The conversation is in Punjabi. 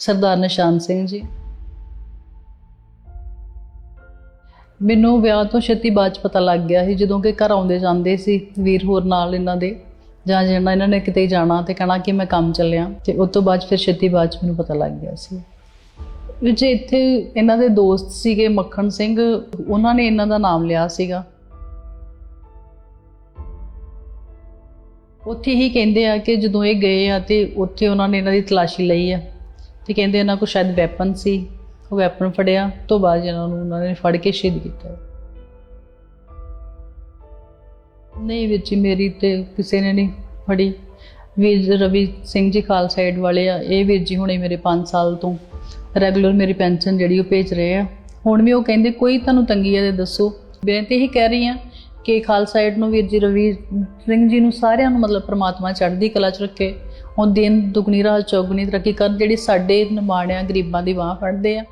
ਸਰਦਾਰ ਨਿਸ਼ਾਨ ਸਿੰਘ ਜੀ। ਮੈਨੂੰ ਵਿਆਹ ਤੋਂ ਛੇਤੀ ਬਾਅਦ 'ਚ ਪਤਾ ਲੱਗ ਗਿਆ ਸੀ, ਜਦੋਂ ਕਿ ਘਰ ਆਉਂਦੇ ਜਾਂਦੇ ਸੀ, ਵੀਰ ਹੋਰ ਨਾਲ ਇਹਨਾਂ ਦੇ, ਜਾਂ ਜਿਹੜਾ ਇਹਨਾਂ ਨੇ ਕਿਤੇ ਜਾਣਾ ਤੇ ਕਹਿਣਾ ਕਿ ਮੈਂ ਕੰਮ ਚੱਲਿਆ। ਤੇ ਉਸ ਤੋਂ ਬਾਅਦ ਫਿਰ ਛੇਤੀ ਬਾਅਦ 'ਚ ਮੈਨੂੰ ਪਤਾ ਲੱਗ ਗਿਆ ਸੀ। ਵਿੱਚ ਇੱਥੇ ਇਹਨਾਂ ਦੇ ਦੋਸਤ ਸੀਗੇ ਮੱਖਣ ਸਿੰਘ, ਉਹਨਾਂ ਨੇ ਇਹਨਾਂ ਦਾ ਨਾਮ ਲਿਆ ਸੀਗਾ। ਉੱਥੇ ਹੀ ਕਹਿੰਦੇ ਆ ਕਿ ਜਦੋਂ ਇਹ ਗਏ ਆ ਤੇ ਉੱਥੇ ਉਹਨਾਂ ਨੇ ਇਹਨਾਂ ਦੀ ਤਲਾਸ਼ੀ ਲਈ ਆ। ਤੇ ਕਹਿੰਦੇ ਇਹਨਾਂ ਕੋਲ ਸ਼ਾਇਦ ਵੈਪਨ ਸੀ। ਉਹ ਵੈਪਨ ਫੜਿਆ ਤੋਂ ਬਾਅਦ ਇਹਨਾਂ ਨੂੰ ਉਹਨਾਂ ਨੇ ਫੜ ਕੇ ਸ਼ਹੀਦ ਕੀਤਾ। ਨਹੀਂ ਵੀਰ ਜੀ, ਮੇਰੀ ਤੇ ਕਿਸੇ ਨੇ ਨਹੀਂ ਫੜੀ। ਵੀਰ ਰਵੀ ਸਿੰਘ ਜੀ ਖਾਲਸਾ ਏਡ ਵਾਲੇ ਆ, ਇਹ ਵੀਰ ਜੀ ਹੁਣੇ ਮੇਰੇ 5 ਸਾਲ ਤੋਂ ਰੈਗੂਲਰ ਮੇਰੀ ਪੈਨਸ਼ਨ ਜਿਹੜੀ ਉਹ ਭੇਜ ਰਹੇ ਆ। ਹੁਣ ਵੀ ਉਹ ਕਹਿੰਦੇ, ਕੋਈ ਤੁਹਾਨੂੰ ਤੰਗੀ ਆ ਤੇ ਦੱਸੋ। ਮੈਂ ਤੇ ਇਹੀ ਕਹਿ ਰਹੀ ਆ ਕਿ ਖਾਲਸਾ ਏਡ ਨੂੰ ਵੀਰ ਜੀ ਰਵੀ ਸਿੰਘ ਜੀ ਨੂੰ ਸਾਰਿਆਂ ਨੂੰ ਮਤਲਬ ਪ੍ਰਮਾਤਮਾ ਚੜ੍ਹਦੀ ਕਲਾ ਚ ਰੱਖੇ। ਉਹ ਦਿਨ ਦੁਗਣੀ ਰਾਤ ਚੌਗਣੀ ਤਰੱਕੀ ਕਰਨ, ਜਿਹੜੀ ਸਾਡੇ ਨਿਮਾਣਿਆਂ ਗਰੀਬਾਂ ਦੀ ਬਾਹ ਫੜਦੇ ਆ।